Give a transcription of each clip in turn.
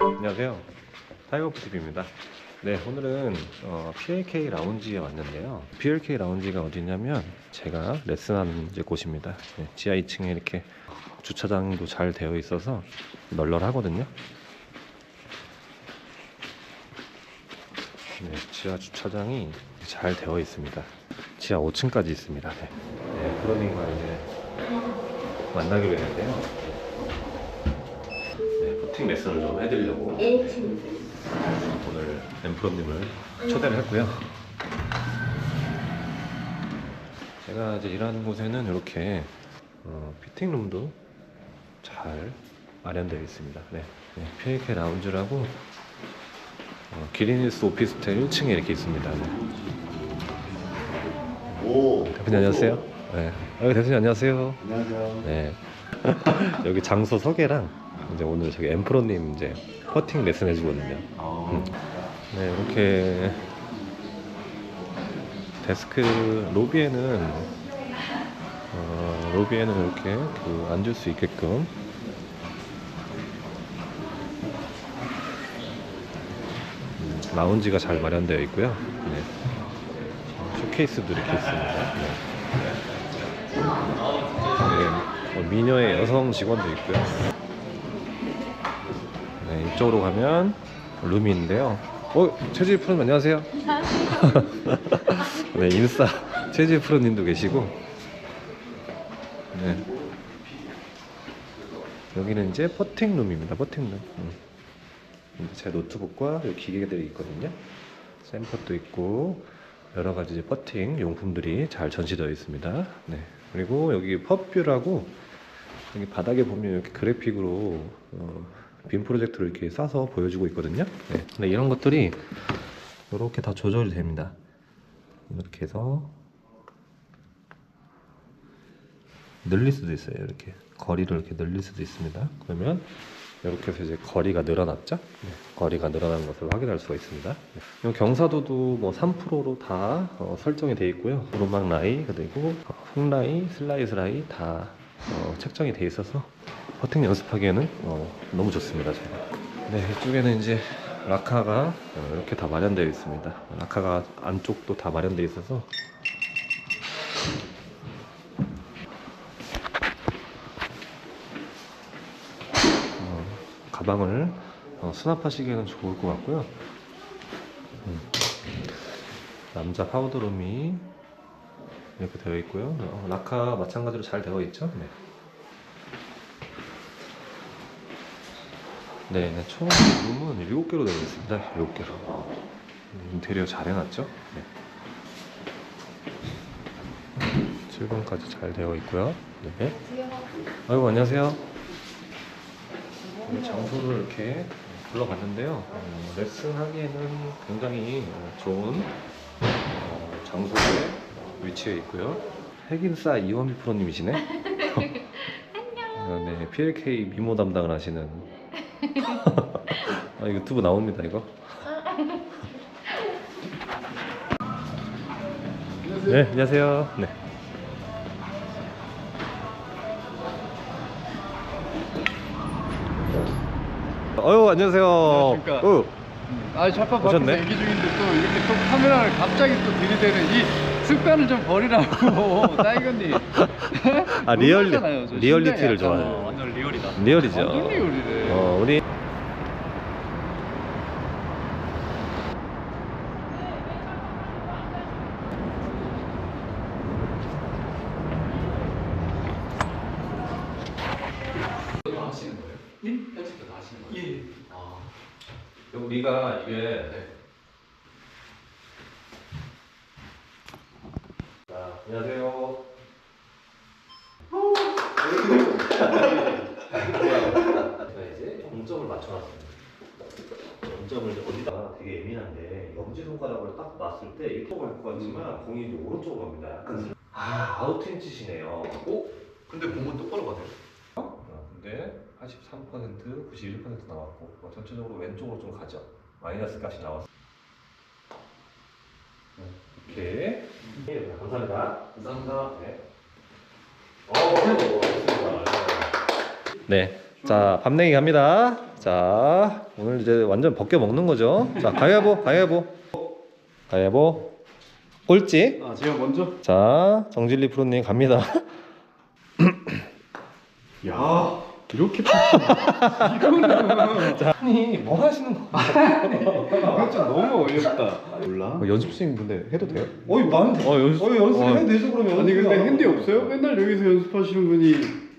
안녕하세요. 타이거푸TV입니다. 네, 오늘은 어, PLK 라운지에 왔는데요. PLK 라운지가 어디냐면 제가 레슨하는 곳입니다. 네, 지하 2층에 이렇게 주차장도 잘 되어 있어서 널널하거든요. 네, 지하 주차장이 잘 되어 있습니다. 지하 5층까지 있습니다. 네, 네 프로님과 이제 만나기로 했는데요. 네, 퍼팅 레슨을 좀 해드리려고 오늘 엠프로님을 초대를 했고요. 제가 이제 일하는 곳에는 이렇게 어, 피팅룸도 잘 마련되어 있습니다. 네, 네, PAK 라운지라고 어, 기리니스 오피스텔 1층에 이렇게 있습니다. 네. 오. 대표님 안녕하세요. 네. 어, 대표님 안녕하세요. 안녕하세요. 네. 여기 장소 소개랑 이제 오늘 저기 엠프로님 이제 퍼팅 레슨 해주거든요. 아, 음. 네, 이렇게 데스크 로비에는 어, 로비에는 이렇게 그 앉을 수 있게끔 음, 라운지가 잘 마련되어 있고요. 네. 쇼케이스도 이렇게 있습니다. 네. 네, 뭐 미녀의 여성 직원도 있고요. 네, 이쪽으로 가면 룸이 있는데요. 어, 최지 프로님 안녕하세요. 네, 인싸 최지 프로님도 계시고. 네. 여기는 이제 퍼팅 룸입니다. 퍼팅 룸. 음. 제 노트북과 기계들이 있거든요. 샘퍼도 있고 여러 가지 이제 퍼팅 용품들이 잘 전시되어 있습니다. 네. 그리고 여기 펍뷰라고 여기 바닥에 보면 이렇게 그래픽으로 어, 빔 프로젝트를 이렇게 싸서 보여주고 있거든요. 네. 근데 이런 것들이 이렇게 다 조절이 됩니다. 이렇게 해서 늘릴 수도 있어요. 이렇게 거리를 이렇게 늘릴 수도 있습니다. 그러면 이렇게 해서 이제 거리가 늘어났죠? 네. 거리가 늘어난 것을 확인할 수가 있습니다. 네. 이 경사도도 뭐 3%로 다 어, 설정이 되어 있고요. 오르막 라이 그리고 어, 훅 라이, 슬라이스 라이 다 어, 책정이 되어 있어서 퍼팅 연습하기에는 어, 너무 좋습니다. 제가. 네, 이쪽에는 이제 라카가 어, 이렇게 다 마련되어 있습니다. 라카가 안쪽도 다 마련되어 있어서 어, 가방을 어, 수납하시기에는 좋을 것 같고요. 음. 남자 파우더룸이 이렇게 되어 있고요. 어, 라카 마찬가지로 잘 되어 있죠. 네. 네, 네, 총 룸은 7개로 되어 있습니다. 7개로. 인테리어 잘 해놨죠? 네. 7번까지 잘 되어 있고요. 네. 아이고, 안녕하세요. 네, 장소를 이렇게 불러봤는데요. 어, 레슨 하기에는 굉장히 어, 좋은 어, 장소에 위치해 있고요. 핵인싸 이원미 프로님이시네. 어, 네, PLK 미모 담당을 하시는. 아, 유튜브 나옵니다, 이거. 네, 안녕하세요. 네. 어유 안녕하세요. 안녕하십니까. 어, 아, 잠깐 오셨네? 밖에서 얘기 중인데 또 이렇게 또 카메라를 갑자기 또 들이대는 이 습관을 좀 버리라고 따이건님. 아 리얼리 리얼리티를 좋아해요. 완전 리얼이다. 리얼이죠. 완전 리얼이래. 어, 우리 다 하시는 거예요? 예? 편집도 다 하시는 거예요? 예. 아, 우리가 이게 네. 자, 안녕하세요. 제가 이제 점점을 맞춰놨습니다. 점점을 이제 어디다가 되게 예민한데 엄지 손가락을 딱 놨을 때 이쪽으로 갈것 같지만 공이 이제 오른쪽으로 갑니다. 약간 아 아웃인 짓이네요. 오? 근데 공은 똑바로 가네요. 어, 근데 83% 91% 나왔고 뭐 전체적으로 왼쪽으로 좀 가죠. 마이너스 값이 나왔어. 이렇게. 네, 감사합니다. 감사합니다. 네. 어, 좋습니다. 네. 자, 밤냉이 갑니다. 자, 오늘 이제 완전 벗겨 먹는 거죠. 자, 가위바위보, 가위바위보. 가위바위보. 꼴찌. 아 제가 먼저. 자, 정진리 프로님 갑니다. 야 이렇게 아니, 뭐 하시는 거? 이건 좀 너무 어이없다. 몰라. 연습생 근데 해도 돼요? 어이 많은데. 어, 연습, 어, 연습 해도 되죠, 그러면. 아니 근데 핸디 없어요? 맨날 여기서 연습하시는 분이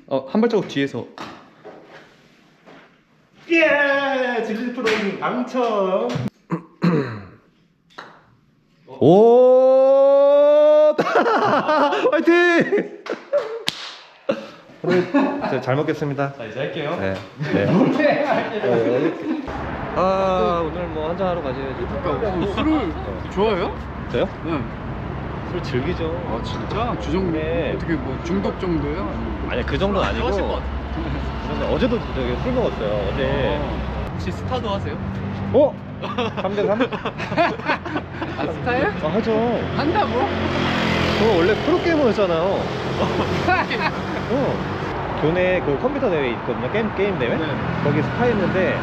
어, 한 발자국 뒤에서. 예! 진리 프로님 당첨. 오! 화이팅! 제가 잘 먹겠습니다. 자, 이제 할게요. 네. 네. 아 오늘 뭐 한잔 하러 가셔야지. 그러니까 술을 좋아해요? 저요? 네. 술 즐기죠. 아 진짜 주정 네. 어떻게 뭐 중독 정도예요? 아니 그 정도는 아니고. 하실 것그 정도- 어제도 저기 술 먹었어요. 어제. 혹시 스타도 하세요? 어? 3대 3? 아 스타일? 아 하죠. 한다고? 저 원래 프로게이머였잖아요. 어. 교내 그 컴퓨터 대회 있거든요. 게임 게임 대회. 네. 거기 스타 했는데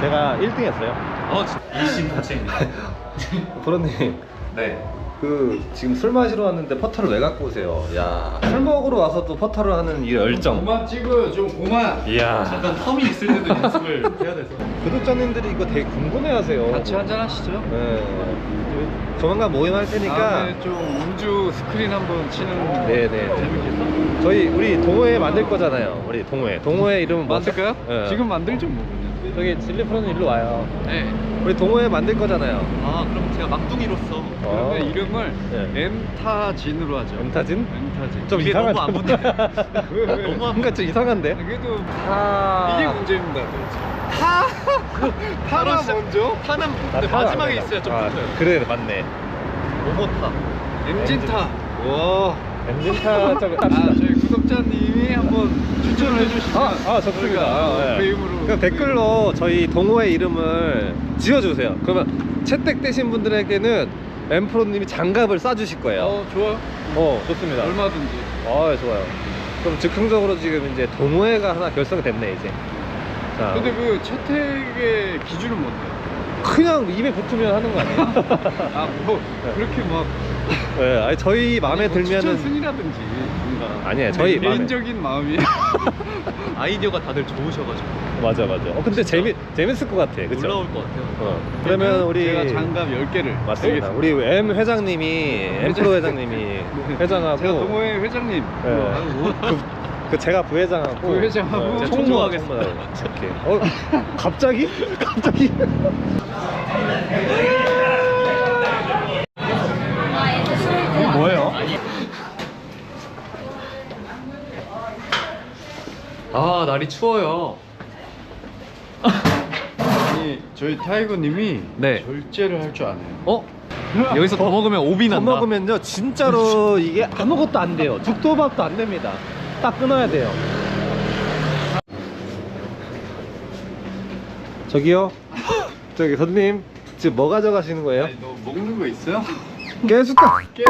제가 1등 했어요. 어, 일심동체입니다. 프로님. 네. 그 지금 술 마시러 왔는데 퍼터를 왜 갖고 오세요? 야, 술 먹으러 와서도 퍼터를 하는 이 열정. 그만 찍어요 좀 그만 이야. 잠깐 텀이 있을 때도 연습을 해야 돼서. 구독자님들이 이거 되게 궁금해하세요. 같이 한잔 하시죠 네. 조만간 모임할 테니까. 다음에 좀 우주 스크린 한번 치는 네네. 재밌겠다 저희 우리 동호회 만들 거잖아요. 우리 동호회. 동호회 이름은 뭐죠? 만들까요? 네. 지금 만들죠 뭐 저기 진리 프로는 일로 와요. 네. 우리 동호회 만들 거잖아요. 아, 그럼 제가 막둥이로서. 어. 그런데 이름을 네. 엠타진으로 하죠 엠타진? 엠타진 좀 그게 이상한데. 너무 안 붙네. 왜, 왜? 너무 안 뭔가 좀 이상한데. 그래도 아. 이게 문제입니다 도대체 타! 타라 먼저? 타는 아, 근데 타라 마지막에 안 있어야 좀 아, 붙어요. 그래 맞네. 오버타. 엔진타 와 엔진타 저기. 아, 저희 구독자님이 한번 추천을 해주시면 아, 아 좋습니다. 아, 예. 그 이름으로 그럼 댓글로 저희 동호회 이름을 지어주세요. 그러면 채택되신 분들에게는 엠프로님이 장갑을 쏴주실 거예요. 어 좋아 어, 좋습니다. 얼마든지 아, 좋아요. 그럼 즉흥적으로 지금 이제 동호회가 하나 결성이 됐네 이제. 자, 근데 그 채택의 기준은 뭔데요? 그냥 입에 붙으면 하는 거 아니에요? 아뭐 그렇게 막 네, 아니 저희 마음에 뭐 추천 들면은 순이라든지 뭔가 아니에요. 저희 마음에. 개인적인 마음이 아이디어가 다들 좋으셔가지고. 맞아 맞아. 어 근데 재미 재밌을 것 같아. 그쵸? 놀라울 것 같아요. 어. 그러면 우리 제가 장갑 10개를 맞습니다. 우리 M 회장님이 M 프로 회장님이 회장하고 제가 동호회 회장님 네. 그거 하고 그, 그 제가 부회장하고 부회장하고 네, 총무하고 총무하겠습니다. 이렇게. 어 갑자기? 갑자기? 이게 뭐예요? 아, 날이 추워요. 아니 저희 타이거님이 네. 절제를 할 줄 아네요 어? 여기서 더 먹으면 오비 더 난다. 먹으면요 진짜로 이게 아무것도 안 돼요. 죽도밥도 안 됩니다. 딱 끊어야 돼요. 저기요. 저기 선님 지금 뭐 가져가시는 거예요? 아니 너 먹는 거 있어요? 깨수다. 깨